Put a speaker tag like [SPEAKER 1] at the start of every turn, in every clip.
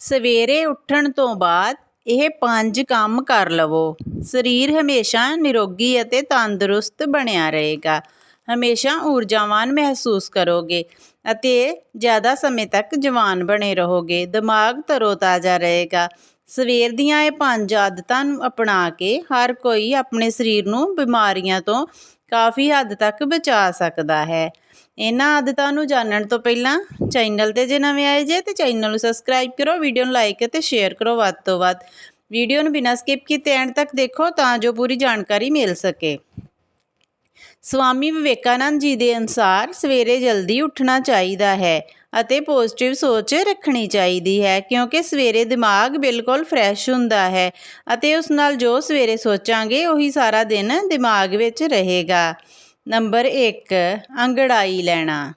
[SPEAKER 1] ਸਵੇਰੇ ਉੱਠਣ ਤੋਂ ਬਾਅਦ ਇਹ ਪੰਜ ਕੰਮ ਕਰ ਲਵੋ। ਸਰੀਰ ਹਮੇਸ਼ਾ ਨਿਰੋਗੀ ਅਤੇ ਤੰਦਰੁਸਤ ਬਣਿਆ ਰਹੇਗਾ। ਹਮੇਸ਼ਾ ਊਰਜਾਵਾਨ ਮਹਿਸੂਸ ਕਰੋਗੇ ਅਤੇ ਜ਼ਿਆਦਾ ਸਮੇਂ ਤੱਕ ਜਵਾਨ ਬਣੇ ਰਹੋਗੇ। ਦਿਮਾਗ ਤਰੋਤਾਜ਼ਾ ਰਹੇਗਾ। ਸਵੇਰ ਦੀਆਂ ਇਹ ਪੰਜ ਆਦਤਾਂ ਨੂੰ ਅਪਣਾ ਕੇ ਹਰ ਕੋਈ ਆਪਣੇ ਸਰੀਰ ਨੂੰ ਬਿਮਾਰੀਆਂ ਤੋਂ ਕਾਫੀ ਹੱਦ ਤੱਕ ਬਚਾ ਸਕਦਾ ਹੈ। ਇਹਨਾਂ ਆਦਤਾਂ ਨੂੰ ਜਾਣਨ ਤੋਂ ਪਹਿਲਾਂ ਚੈਨਲ ਤੇ ਜੇ ਨਵੇਂ ਆਏ ਜੇ ਤੇ ਚੈਨਲ ਨੂੰ ਸਬਸਕ੍ਰਾਈਬ ਕਰੋ ਵੀਡੀਓ ਨੂੰ ਲਾਈਕ ਅਤੇ ਸ਼ੇਅਰ ਕਰੋ ਵੱਧ ਤੋਂ ਵੱਧ। ਵੀਡੀਓ ਨੂੰ ਬਿਨਾਂ ਸਕਿਪ ਕੀਤੇ ਐਂਡ ਤੱਕ ਦੇਖੋ ਤਾਂ ਜੋ ਪੂਰੀ ਜਾਣਕਾਰੀ ਮਿਲ ਸਕੇ। ਸਵਾਮੀ ਵਿਵੇਕਾਨੰਦ ਜੀ ਦੇ ਅਨੁਸਾਰ ਸਵੇਰੇ ਜਲਦੀ ਉੱਠਣਾ ਚਾਹੀਦਾ ਹੈ ਅਤੇ ਪੋਜ਼ਿਟਿਵ ਸੋਚ ਰੱਖਣੀ ਚਾਹੀਦੀ ਹੈ ਕਿਉਂਕਿ ਸਵੇਰੇ ਦਿਮਾਗ ਬਿਲਕੁਲ ਫਰੈਸ਼ ਹੁੰਦਾ ਹੈ ਅਤੇ ਉਸ ਨਾਲ ਜੋ ਸਵੇਰੇ ਸੋਚਾਂਗੇ, ਉਹੀ ਸਾਰਾ ਦਿਨ ਦਿਮਾਗ ਵਿੱਚ ਰਹੇਗਾ। ਨੰਬਰ 1 ਅੰਗੜਾਈ ਲੈਣਾ।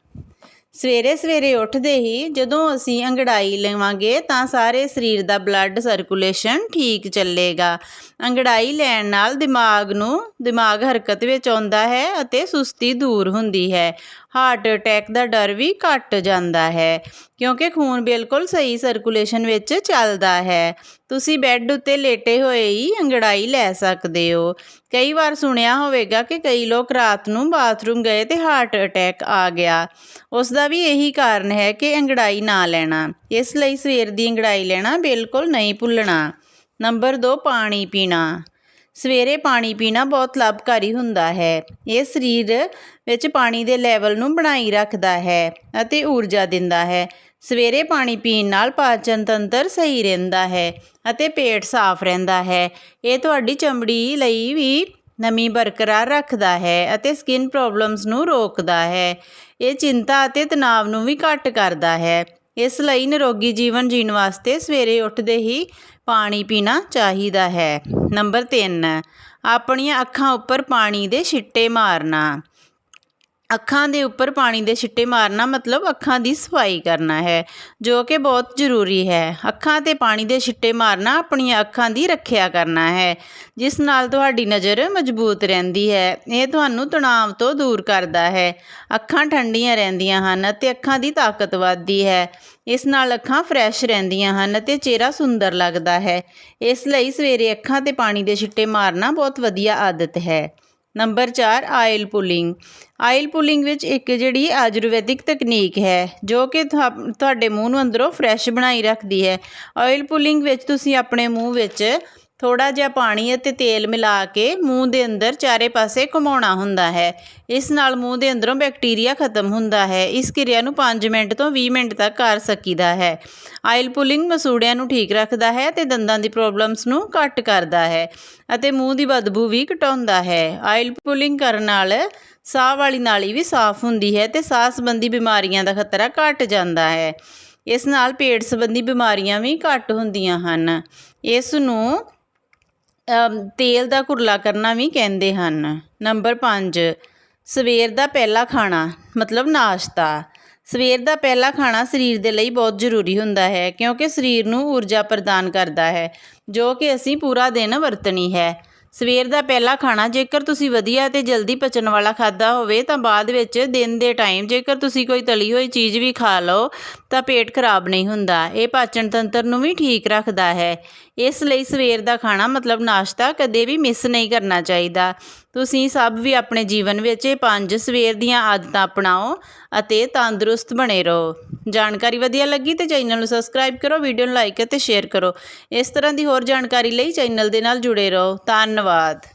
[SPEAKER 1] ਸਵੇਰੇ ਸਵੇਰੇ ਉੱਠਦੇ ਹੀ ਜਦੋਂ ਅਸੀਂ ਅੰਗੜਾਈ ਲਵਾਂਗੇ ਤਾਂ ਸਾਰੇ ਸਰੀਰ ਦਾ ਬਲੱਡ ਸਰਕੂਲੇਸ਼ਨ ਠੀਕ ਚੱਲੇਗਾ। ਅੰਗੜਾਈ ਲੈਣ ਨਾਲ ਦਿਮਾਗ ਨੂੰ ਦਿਮਾਗ ਹਰਕਤ ਵਿੱਚ ਆਉਂਦਾ ਹੈ ਅਤੇ ਸੁਸਤੀ ਦੂਰ ਹੁੰਦੀ ਹੈ। ਹਾਰਟ ਅਟੈਕ ਦਾ ਡਰ ਵੀ ਘਟ ਜਾਂਦਾ ਹੈ, ਕਿਉਂਕਿ ਖੂਨ ਬਿਲਕੁਲ ਸਹੀ ਸਰਕੂਲੇਸ਼ਨ ਵਿੱਚ ਚੱਲਦਾ ਹੈ। ਤੁਸੀਂ ਬੈੱਡ ਉੱਤੇ ਲੇਟੇ ਹੋਏ ਹੀ ਅੰਗੜਾਈ ਲੈ ਸਕਦੇ ਹੋ। ਕਈ ਵਾਰ ਸੁਣਿਆ ਹੋਵੇਗਾ ਕਿ ਕਈ ਲੋਕ ਰਾਤ ਨੂੰ ਬਾਥਰੂਮ ਗਏ ਤੇ ਹਾਰਟ ਅਟੈਕ ਆ ਗਿਆ। ਉਸ ਦਾ ਵੀ ਇਹੀ ਕਾਰਨ ਹੈ ਕਿ ਅੰਗੜਾਈ ਨਾ ਲੈਣਾ। ਇਸ ਲਈ ਸਵੇਰ ਦੀ ਅੰਗੜਾਈ ਲੈਣਾ ਬਿਲਕੁਲ ਨਹੀਂ ਭੁੱਲਣਾ। ਨੰਬਰ 2 ਪਾਣੀ ਪੀਣਾ। ਸਵੇਰੇ ਪਾਣੀ ਪੀਣਾ ਬਹੁਤ ਲਾਭਕਾਰੀ ਹੁੰਦਾ ਹੈ। ਇਹ ਸਰੀਰ ਵਿੱਚ ਪਾਣੀ ਦੇ ਲੈਵਲ ਨੂੰ ਬਣਾਈ ਰੱਖਦਾ ਹੈ ਅਤੇ ਊਰਜਾ ਦਿੰਦਾ ਹੈ। ਸਵੇਰੇ ਪਾਣੀ ਪੀਣ ਨਾਲ ਪਾਚਨ ਤੰਤਰ ਸਹੀ ਰਹਿੰਦਾ ਹੈ ਅਤੇ ਪੇਟ ਸਾਫ਼ ਰਹਿੰਦਾ ਹੈ। ਇਹ ਤੁਹਾਡੀ ਚਮੜੀ ਲਈ ਵੀ ਨਮੀ ਬਰਕਰਾਰ ਰੱਖਦਾ ਹੈ ਅਤੇ ਸਕਿਨ ਪ੍ਰੋਬਲਮਸ ਨੂੰ ਰੋਕਦਾ ਹੈ। ਇਹ ਚਿੰਤਾ ਅਤੇ ਤਣਾਅ ਨੂੰ ਵੀ ਘੱਟ ਕਰਦਾ ਹੈ। ਇਸ ਲਈ ਨਿਰੋਗੀ ਜੀਵਨ ਜੀਣ ਵਾਸਤੇ ਸਵੇਰੇ ਉੱਠਦੇ ਹੀ ਪਾਣੀ ਪੀਣਾ ਚਾਹੀਦਾ ਹੈ। ਨੰਬਰ 3 ਆਪਣੀਆਂ ਅੱਖਾਂ ਉੱਪਰ ਪਾਣੀ ਦੇ ਛਿੱਟੇ ਮਾਰਨਾ। ਅੱਖਾਂ ਦੇ ਉੱਪਰ ਪਾਣੀ ਦੇ ਛਿੱਟੇ ਮਾਰਨਾ ਮਤਲਬ ਅੱਖਾਂ ਦੀ ਸਫ਼ਾਈ ਕਰਨਾ ਹੈ, ਜੋ ਕਿ ਬਹੁਤ ਜ਼ਰੂਰੀ ਹੈ। ਅੱਖਾਂ ਤੇ ਪਾਣੀ ਦੇ ਛਿੱਟੇ ਮਾਰਨਾ ਆਪਣੀਆਂ ਅੱਖਾਂ ਦੀ ਰੱਖਿਆ ਕਰਨਾ ਹੈ, ਜਿਸ ਨਾਲ ਤੁਹਾਡੀ ਨਜ਼ਰ ਮਜ਼ਬੂਤ ਰਹਿੰਦੀ ਹੈ। ਇਹ ਤੁਹਾਨੂੰ ਤਣਾਅ ਤੋਂ ਦੂਰ ਕਰਦਾ ਹੈ। ਅੱਖਾਂ ਠੰਡੀਆਂ ਰਹਿੰਦੀਆਂ ਹਨ ਅਤੇ ਅੱਖਾਂ ਦੀ ਤਾਕਤ ਵੱਧਦੀ ਹੈ। ਇਸ ਨਾਲ ਅੱਖਾਂ ਫਰੈਸ਼ ਰਹਿੰਦੀਆਂ ਹਨ ਅਤੇ ਚਿਹਰਾ ਸੁੰਦਰ ਲੱਗਦਾ ਹੈ। ਇਸ ਲਈ ਸਵੇਰੇ ਅੱਖਾਂ ਤੇ ਪਾਣੀ ਦੇ ਛਿੱਟੇ ਮਾਰਨਾ ਬਹੁਤ ਵਧੀਆ ਆਦਤ ਹੈ। Number 4 oil pulling oil pulling ਵਿੱਚ ਇੱਕ ਜਿਹੜੀ ਆਯੁਰਵੈਦਿਕ ਤਕਨੀਕ ਹੈ, ਜੋ ਕਿ ਤੁਹਾਡੇ ਮੂੰਹ ਨੂੰ ਅੰਦਰੋਂ ਫਰੈਸ਼ ਬਣਾਈ ਰੱਖਦੀ ਹੈ। ਆਇਲ ਪੁਲਿੰਗ ਵਿੱਚ ਤੁਸੀਂ ਆਪਣੇ ਮੂੰਹ ਵਿੱਚ ਥੋੜਾ ਜਿਹਾ ਪਾਣੀ ਅਤੇ ਤੇਲ ਮਿਲਾ ਕੇ ਮੂੰਹ ਦੇ ਅੰਦਰ ਚਾਰੇ ਪਾਸੇ ਘੁਮਾਉਣਾ ਹੁੰਦਾ ਹੈ। ਇਸ ਨਾਲ ਮੂੰਹ ਦੇ ਅੰਦਰੋਂ ਬੈਕਟੀਰੀਆ ਖਤਮ ਹੁੰਦਾ ਹੈ। ਇਸ ਕਿਰਿਆ ਨੂੰ 5 ਮਿੰਟ ਤੋਂ 20 ਮਿੰਟ ਤੱਕ ਕਰ ਸਕੀਦਾ ਹੈ। ਆਇਲ ਪੁਲਿੰਗ ਮਸੂੜਿਆਂ ਨੂੰ ਠੀਕ ਰੱਖਦਾ ਹੈ ਤੇ ਦੰਦਾਂ ਦੀ ਪ੍ਰੋਬਲਮਸ ਨੂੰ ਘੱਟ ਕਰਦਾ ਹੈ ਅਤੇ ਮੂੰਹ ਦੀ ਬਦਬੂ ਵੀ ਘਟਾਉਂਦਾ ਹੈ। ਆਇਲ ਪੁਲਿੰਗ ਕਰਨ ਨਾਲ ਸਾਹ ਵਾਲੀ ਨਾਲੀ ਵੀ ਸਾਫ਼ ਹੁੰਦੀ ਹੈ ਤੇ ਸਾਹ ਸੰਬੰਧੀ ਬਿਮਾਰੀਆਂ ਦਾ ਖਤਰਾ ਘਟ ਜਾਂਦਾ ਹੈ। ਇਸ ਨਾਲ ਪੇਟ ਸੰਬੰਧੀ ਬਿਮਾਰੀਆਂ ਵੀ ਘੱਟ ਹੁੰਦੀਆਂ ਹਨ। ਇਸ ਨੂੰ ਤੇਲ ਦਾ ਘੁਰਲਾ ਕਰਨਾ ਵੀ ਕਹਿੰਦੇ ਹਨ। ਨੰਬਰ 5 ਸਵੇਰ ਦਾ ਪਹਿਲਾ ਖਾਣਾ, ਮਤਲਬ ਨਾਸ਼ਤਾ। ਸਵੇਰ ਦਾ ਪਹਿਲਾ ਖਾਣਾ ਸਰੀਰ ਦੇ ਲਈ ਬਹੁਤ ਜ਼ਰੂਰੀ ਹੁੰਦਾ ਹੈ, ਕਿਉਂਕਿ ਸਰੀਰ ਨੂੰ ਊਰਜਾ ਪ੍ਰਦਾਨ ਕਰਦਾ ਹੈ, ਜੋ ਕਿ ਅਸੀਂ ਪੂਰਾ ਦਿਨ ਵਰਤਣੀ ਹੈ। ਸਵੇਰ ਦਾ ਪਹਿਲਾ ਖਾਣਾ ਜੇਕਰ ਤੁਸੀਂ ਵਧੀਆ ਤੇ ਜਲਦੀ ਪਚਣ ਵਾਲਾ ਖਾਦਾ ਹੋਵੇ ਤਾਂ ਬਾਅਦ ਵਿੱਚ ਦਿਨ ਦੇ ਟਾਈਮ ਜੇਕਰ ਤੁਸੀਂ ਕੋਈ ਤਲੀ ਹੋਈ ਚੀਜ਼ ਵੀ ਖਾ ਲਓ ਤਾਂ ਪੇਟ ਖਰਾਬ ਨਹੀਂ ਹੁੰਦਾ। ਇਹ ਪਾਚਨ ਤੰਤਰ ਨੂੰ ਵੀ ਠੀਕ ਰੱਖਦਾ ਹੈ। ਇਸ ਲਈ ਸਵੇਰ ਦਾ ਖਾਣਾ ਮਤਲਬ ਨਾਸ਼ਤਾ ਕਦੇ ਵੀ ਮਿਸ ਨਹੀਂ ਕਰਨਾ ਚਾਹੀਦਾ। ਤੁਸੀਂ ਸਭ ਵੀ ਆਪਣੇ ਜੀਵਨ ਵਿੱਚ ਇਹ ਪੰਜ ਸਵੇਰ ਦੀਆਂ ਆਦਤਾਂ ਅਪਣਾਓ ਅਤੇ ਤੰਦਰੁਸਤ ਬਣੇ ਰਹੋ। ਜਾਣਕਾਰੀ ਵਧੀਆ ਲੱਗੀ ਤੇ ਚੈਨਲ ਨੂੰ ਸਬਸਕ੍ਰਾਈਬ ਕਰੋ, ਵੀਡੀਓ ਨੂੰ ਲਾਈਕ ਅਤੇ ਸ਼ੇਅਰ ਕਰੋ। ਇਸ ਤਰ੍ਹਾਂ ਦੀ ਹੋਰ ਜਾਣਕਾਰੀ ਲਈ ਚੈਨਲ ਦੇ ਨਾਲ ਜੁੜੇ ਰਹੋ। ਧੰਨਵਾਦ।